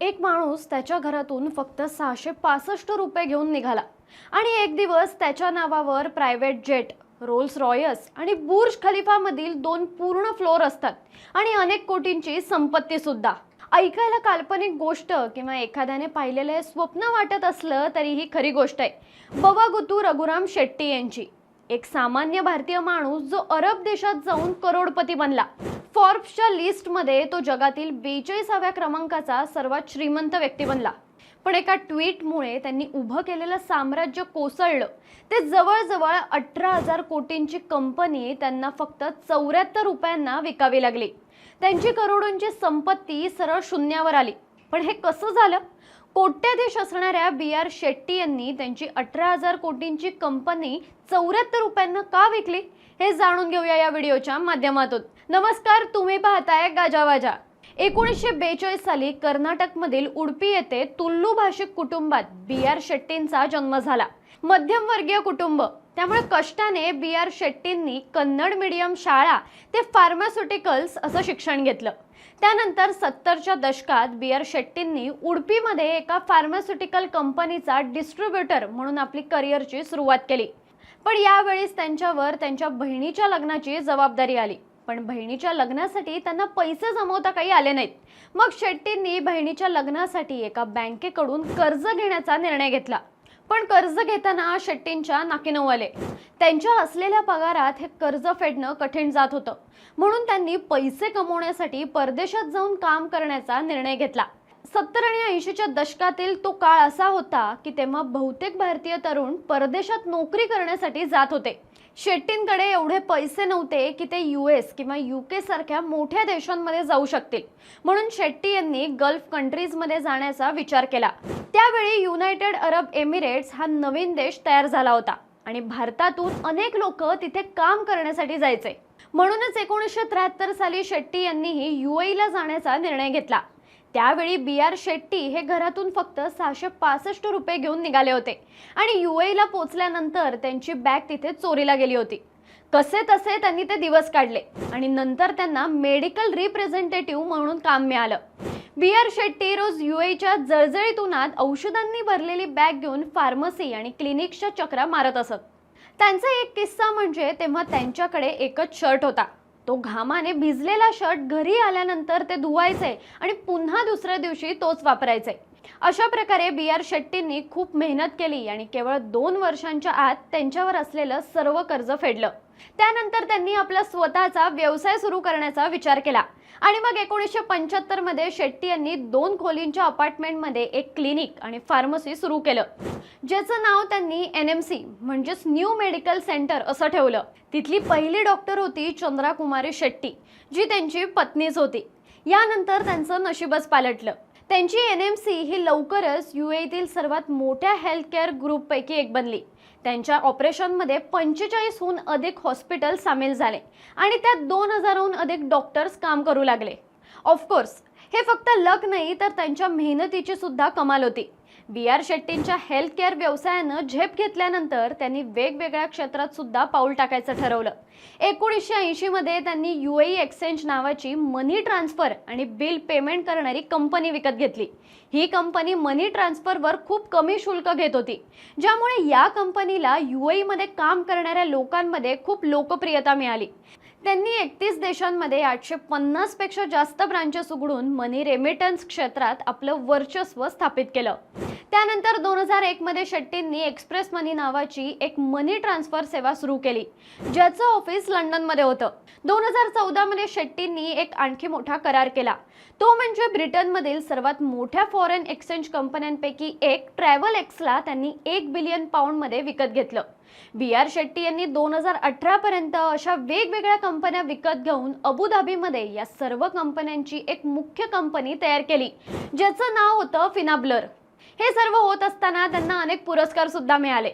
एक माणूस त्याच्या घरातून फक्त सहाशे पासष्ट रुपये घेऊन निघाला. आणि एक दिवस त्याच्या नावावर प्रायव्हेट जेट रोल्स रॉयस आणि बुर्ज खलिफामधील दोन पूर्ण फ्लोर असतात आणि अनेक कोटींची संपत्ती सुद्धा. ऐकायला काल्पनिक गोष्ट किंवा एखाद्याने पाहिलेलं हे स्वप्न वाटत असलं तरी ही खरी गोष्ट आहे. बवागुतू रघुराम शेट्टी यांची. एक सामान्य भारतीय माणूस जो अरब देशात जाऊन करोडपती बनला. फॉर्ब्सच्या लिस्टमध्ये तो जगातील बेचाळीसाव्या क्रमांकाचा सर्वात श्रीमंत व्यक्ती बनला. पण एका ट्विटमुळे त्यांनी उभं केलेलं साम्राज्य कोसळलं. ते जवळजवळ अठरा हजार कोटींची कंपनी त्यांना फक्त चौऱ्याहत्तर रुपयांना विकावी लागली. त्यांची करोडोंची संपत्ती सरळ शून्यावर आली. पण हे कसं झालं? कोट्याधीश असणाऱ्या बी आर शेट्टी यांनी त्यांची अठरा हजार कोटींची कंपनी चौऱ्याहत्तर रुपयांना का विकली? हे जाणून घेऊया या व्हिडिओच्या माध्यमातून. नमस्कार तुम्ही पाहताय गाजावाजा एकोणीसशे बेचाळीस साली कर्नाटकमधील उडपी येथे तुल्लू भाषिक कुटुंबात बी आर शेट्टींचा जन्म झाला. मध्यमवर्गीय कुटुंब. त्यामुळे कष्टाने बी आर शेट्टींनी कन्नड मीडियम शाळा ते फार्मास्युटिकल्स असं शिक्षण घेतलं. त्यानंतर सत्तरच्या दशकात बी आर शेट्टींनी उडपीमध्ये एका फार्मास्युटिकल कंपनीचा डिस्ट्रीब्युटर म्हणून आपली करिअरची सुरुवात केली. पण यावेळीच त्यांच्यावर त्यांच्या बहिणीच्या लग्नाची जबाबदारी आली. पण बहिणीच्या लग्नासाठी त्यांना पैसे जमवता काही आले नाहीत. मग शेट्टींनी बहिणीच्या लग्नासाठी एका बँकेकडून कर्ज घेण्याचा निर्णय घेतला. पण कर्ज घेताना शेट्टींच्या नाकीनऊ आले त्यांच्या असलेल्या पगारात हे कर्ज फेडणं कठीण जात होतं. म्हणून त्यांनी पैसे कमवण्यासाठी परदेशात जाऊन काम करण्याचा निर्णय घेतला. सत्तर आणि ऐंशीच्या दशकातील तो काळ असा होता की तेव्हा बहुतेक भारतीय तरुण परदेशात नोकरी करण्यासाठी जात होते. शेट्टींकडे एवढे पैसे नव्हते की ते यू एस किंवा यू के सारख्या मोठ्या देशांमध्ये जाऊ शकतील. म्हणून शेट्टी यांनी गल्फ कंट्रीजमध्ये जाण्याचा विचार केला. त्यावेळी युनायटेड अरब एमिरेट्स हा नवीन देश तयार झाला होता आणि भारतातून अनेक लोक तिथे काम करण्यासाठी जायचे. म्हणूनच एकोणीसशे त्र्याहत्तर साली शेट्टी यांनीही यू ला जाण्याचा निर्णय घेतला. त्यावेळी बी आर शेट्टी हे घरातून फक्त सहाशे पासष्ट रुपये घेऊन निघाले होते. आणि यू एला पोचल्यानंतर त्यांची बॅग तिथे चोरीला गेली होती. कसे तसे त्यांनी ते दिवस काढले आणि नंतर त्यांना मेडिकल रिप्रेझेंटेटिव्ह म्हणून काम मिळालं. बी आर शेट्टी रोज यू एच्या जळजळीत उन्हात औषधांनी भरलेली बॅग घेऊन फार्मसी आणि क्लिनिक्सच्या चक्रा मारत असत. त्यांचा एक किस्सा म्हणजे तेव्हा त्यांच्याकडे एकच शर्ट होता. तो घामाने भिजलेला शर्ट घरी आल्यानंतर ते धुवायचे आणि पुन्हा दुसऱ्या दिवशी तोच वापरायचे. अशा प्रकारे बी आर शेट्टींनी खूप मेहनत केली आणि केवळ दोन वर्षांच्या आत त्यांच्यावर असलेलं सर्व कर्ज फेडलं. त्यानंतर त्यांनी आपला स्वतःचा व्यवसाय सुरू करण्याचा विचार केला. आणि मग एकोणीसशे पंच्याहत्तरमध्ये शेट्टी यांनी दोन खोलींच्या अपार्टमेंटमध्ये एक क्लिनिक आणि फार्मसी सुरू केलं. ज्याचं नाव त्यांनी एन एम सी म्हणजेच न्यू मेडिकल सेंटर असं ठेवलं. तिथली पहिली डॉक्टर होती चंद्रा कुमारी शेट्टी जी त्यांची पत्नीच होती. यानंतर त्यांचं नशीबच पालटलं. त्यांची एन एम सी ही लवकरच यू एतील सर्वात मोठ्या हेल्थ केअर ग्रुपपैकी एक बनली. त्यांच्या ऑपरेशनमध्ये पंचेचाळीसहून अधिक हॉस्पिटल सामील झाले आणि त्यात दोन हजारहून अधिक डॉक्टर्स काम करू लागले. ऑफकोर्स हे फक्त लक नाही तर त्यांच्या मेहनतीची सुद्धा कमाल होती. बी आर शेट्टींच्या हेल्थ केअर व्यवसायानं झेप घेतल्यानंतर त्यांनी वेगवेगळ्या क्षेत्रात सुद्धा पाऊल टाकायचं ठरवलं. एकोणीसशे ऐंशीमध्ये त्यांनी यू ए एक्सचेंज नावाची मनी ट्रान्सफर आणि बिल पेमेंट करणारी कंपनी विकत घेतली. ही कंपनी मनी ट्रान्सफरवर खूप कमी शुल्क घेत होती. ज्यामुळे या कंपनीला यू मध्ये काम करणाऱ्या लोकांमध्ये खूप लोकप्रियता मिळाली. त्यांनी एकतीस देशांमध्ये आठशे पन्नासपेक्षा जास्त ब्रांचेस उघडून मनी रेमिटन्स क्षेत्रात आपलं वर्चस्व स्थापित केलं. त्यानंतर दोन हजार एकमध्ये शेट्टींनी एक्सप्रेस मनी नावाची एक मनी ट्रान्सफर सेवा सुरू केली ज्याचं ऑफिस लंडनमध्ये होतं. दोन हजार चौदामध्ये शेट्टींनी एक आणखी मोठा करार केला. तो म्हणजे ब्रिटनमधील सर्वात मोठ्या फॉरेन एक्सचेंज कंपन्यांपैकी एक ट्रॅव्हल एक्सला त्यांनी एक बिलियन पाऊंडमध्ये विकत घेतलं. बी आर शेट्टी यांनी दोन हजार अठरा पर्यंत अशा वेगवेगळ्या कंपन्या विकत घेऊन अबुधाबीमध्ये या सर्व कंपन्यांची एक मुख्य कंपनी तयार केली ज्याचं नाव होतं फिनाब्लर. हे सर्व होत असताना त्यांना अनेक पुरस्कार सुद्धा मिळाले.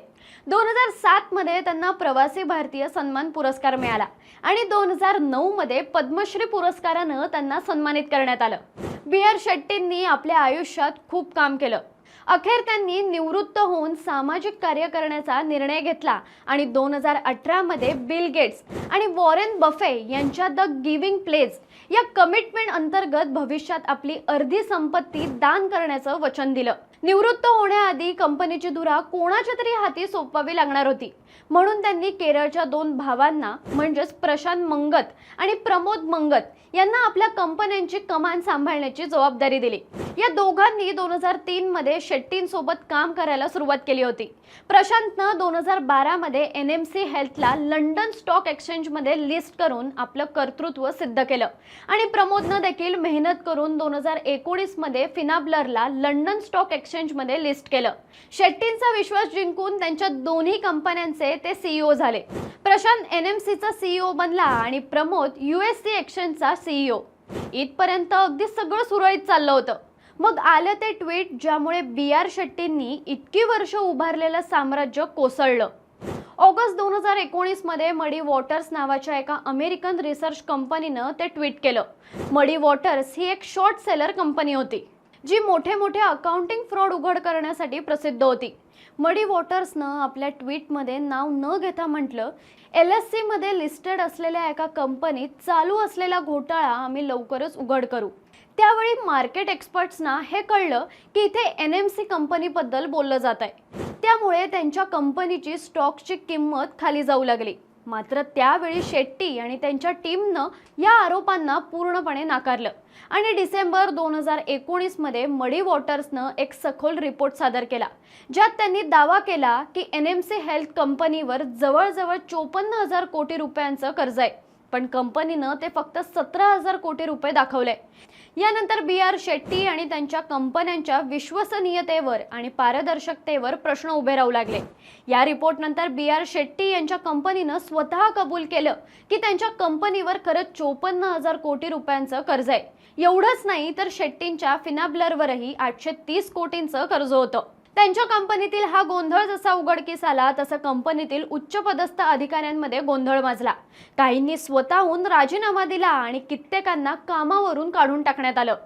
दोन हजार सात मध्ये त्यांना प्रवासी भारतीय सन्मान पुरस्कार मिळाला आणि दोन हजार नऊ मध्ये पद्मश्री पुरस्कारानं त्यांना सन्मानित करण्यात आलं. बी आर शेट्टींनी आपल्या आयुष्यात खूप काम केलं. अखेर त्यांनी निवृत्त होऊन सामाजिक कार्य करण्याचा निर्णय घेतला आणि दोन हजार अठरामध्ये बिल गेट्स आणि वॉरेन बफे यांच्या द गिव्हिंग प्लेस या कमिटमेंट अंतर्गत भविष्यात आपली अर्धी संपत्ती दान करण्याचं वचन दिलं. निवृत्त होण्याआधी कंपनीची धुरा कोणाच्या तरी हाती सोपवावी लागणार होती. म्हणून त्यांनी केरळच्या दोन भावांना म्हणजेच प्रशांत मंगत आणि प्रमोद मंगत यांना आपल्या कंपन्यांची कमान सांभाळण्याची जबाबदारी दिली. या दोघांनी दोन हजार तीन मध्ये शेट्टींसोबत काम करायला सुरुवात केली होती. प्रशांतनं दोन हजार बारामध्ये एन एम सी हेल्थला लंडन स्टॉक एक्सचेंजमध्ये लिस्ट करून आपलं कर्तृत्व सिद्ध केलं. आणि प्रमोदनं देखील मेहनत करून दोन हजार एकोणीसमध्ये फिनाब्लरला लंडन स्टॉक एक्सचेंजमध्ये लिस्ट केलं. शेट्टींचा विश्वास जिंकून त्यांच्या दोन्ही कंपन्यांचे ते सीईओ झाले. प्रशांत एन एम सीचा सीईओ बनला आणि प्रमोद यू एस सी एक्सचेंजचा सीईओ इथपर्यंत अगदी सगळं सुरळीत चाललं होतं. मग आलं ते ट्विट ज्यामुळे बी आर शेट्टींनी इतकी वर्ष उभारलेलं साम्राज्य कोसळलं. ऑगस्ट दोन हजार एकोणीसमध्ये मडी वॉटर्स नावाच्या एका अमेरिकन रिसर्च कंपनीनं ते ट्विट केलं. मडी वॉटर्स ही एक शॉर्ट सेलर कंपनी होती. जी मोठे मोठे अकाउंटिंग फ्रॉड उघड करण्यासाठी प्रसिद्ध होती. मडी वॉटर्सनं आपल्या ट्विटमध्ये नाव न घेता म्हटलं एल एस सीमध्ये लिस्टेड असलेल्या एका कंपनीत चालू असलेला घोटाळा आम्ही लवकरच उघड करू. त्यावेळी मार्केट एक्सपर्ट्सना हे कळलं की इथे एन एम सी कंपनीबद्दल बोललं जात आहे त्यामुळे त्यांच्या कंपनीची स्टॉकची किंमत खाली जाऊ लागली. मात्र त्यावेळी शेट्टी आणि त्यांच्या टीमनं या आरोपांना पूर्णपणे नाकारलं. आणि डिसेंबर दोन हजार एकोणीसमध्ये मडी वॉटर्सनं एक सखोल रिपोर्ट सादर केला ज्यात त्यांनी दावा केला की एन एम सी हेल्थ कंपनीवर जवळजवळ चोपन्न हजार कोटी रुपयांचं कर्ज आहे. पण कंपनीनं ते फक्त सतरा हजार कोटी रुपये दाखवले. यानंतर बी आर शेट्टी आणि त्यांच्या कंपन्यांच्या विश्वसनीयतेवर आणि पारदर्शकतेवर प्रश्न उभे राहू लागले. या रिपोर्टनंतर बी आर शेट्टी यांच्या कंपनीनं स्वतः कबूल केलं की त्यांच्या कंपनीवर खरंच चोपन्न हजार कोटी रुपयांचं कर्ज आहे. एवढंच नाही तर शेट्टींच्या फिनाब्लरवरही आठशे तीस कोटींचं कर्ज होतं. त्यांच्या कंपनीतील हा गोंधळ जसा उघडकीस आला तसं कंपनीतील उच्चपदस्थ अधिकाऱ्यांमध्ये गोंधळ माजला. काहींनी स्वतःहून राजीनामा दिला आणि कित्येकांना कामावरून काढून टाकण्यात आलं.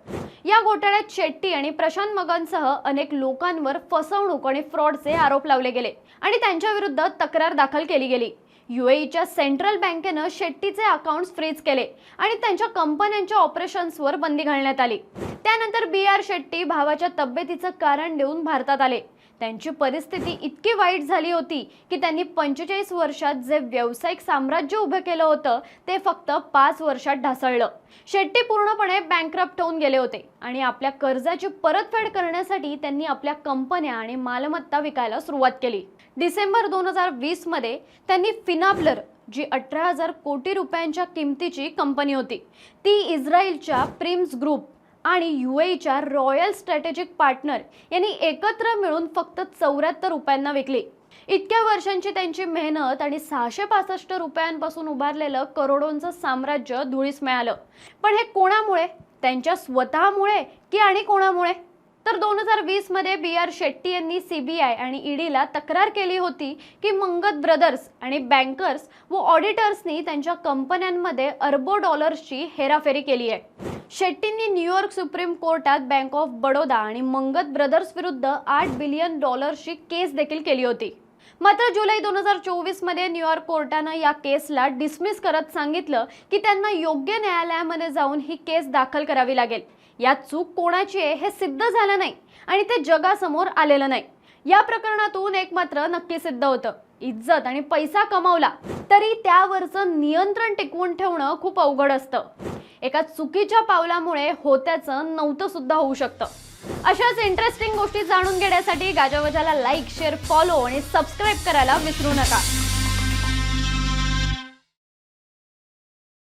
या घोटाळ्यात शेट्टी आणि प्रशांत मगनसह अनेक लोकांवर फसवणूक आणि फ्रॉडचे आरोप लावले गेले आणि त्यांच्या विरुद्ध तक्रार दाखल केली गेली. युएईच्या सेंट्रल बँकेनं शेट्टीचे अकाउंट्स फ्रीज केले आणि त्यांच्या कंपन्यांच्या ऑपरेशन्सवर बंदी घालण्यात आली. त्यानंतर बी आर शेट्टी भावाच्या तब्येतीचं कारण देऊन भारतात आले. त्यांची परिस्थिती इतकी वाईट झाली होती की त्यांनी पंचेचाळीस वर्षात जे व्यावसायिक साम्राज्य उभं केलं होतं ते फक्त पाच वर्षात ढासळलं. शेट्टी पूर्णपणे बँकरप्ट होऊन गेले होते आणि आपल्या कर्जाची परतफेड करण्यासाठी त्यांनी आपल्या कंपन्या आणि मालमत्ता विकायला सुरुवात केली. डिसेंबर दोन हजार वीसमध्ये त्यांनी फिनाब्लर जी अठरा हजार कोटी रुपयांच्या किमतीची कंपनी होती ती इस्रायलच्या प्रिम्स ग्रुप आणि यू एच्या रॉयल स्ट्रॅटेजिक पार्टनर यांनी एकत्र मिळून फक्त चौऱ्याहत्तर रुपयांना विकली. इतक्या वर्षांची त्यांची मेहनत आणि सहाशे पासष्ट रुपयांपासून उभारलेलं करोडोंचं साम्राज्य धुळीस मिळालं. पण हे कोणामुळे? त्यांच्या स्वतःमुळे की आणि कोणामुळे? तर दोन हजार वीसमध्ये बी आर शेट्टी यांनी सी बी आय आणि ईडीला तक्रार केली होती की मंगत ब्रदर्स आणि बँकर्स व ऑडिटर्सनी त्यांच्या कंपन्यांमध्ये अरबो डॉलर्सची हेराफेरी केली आहे. शेट्टींनी न्यूयॉर्क सुप्रीम कोर्टात बँक ऑफ बडोदा आणि मंगत ब्रदर्स विरुद्ध आठ बिलियन डॉलर्सची केस देखील केली होती. मात्र जुलै दोन हजार चोवीसमध्ये न्यूयॉर्क कोर्टानं या केसला डिसमिस करत सांगितलं की त्यांना योग्य न्यायालयामध्ये जाऊन ही केस दाखल करावी लागेल. या चूक कोणाची आहे हे सिद्ध झालं नाही आणि ते जगासमोर आलेलं नाही. या प्रकरणातून एक मात्र नक्की सिद्ध होतं. इज्जत आणि पैसा कमावला तरी त्यावरचं नियंत्रण टिकवून ठेवणं खूप अवघड असतं. एका चुकीच्या पावलामुळे होत्याचं नव्हतं सुद्धा होऊ शकतं. अशाच इंटरेस्टिंग गोष्टी जाणून घेण्यासाठी गाजावाजाला लाईक शेअर फॉलो आणि सबस्क्राईब करायला विसरू नका.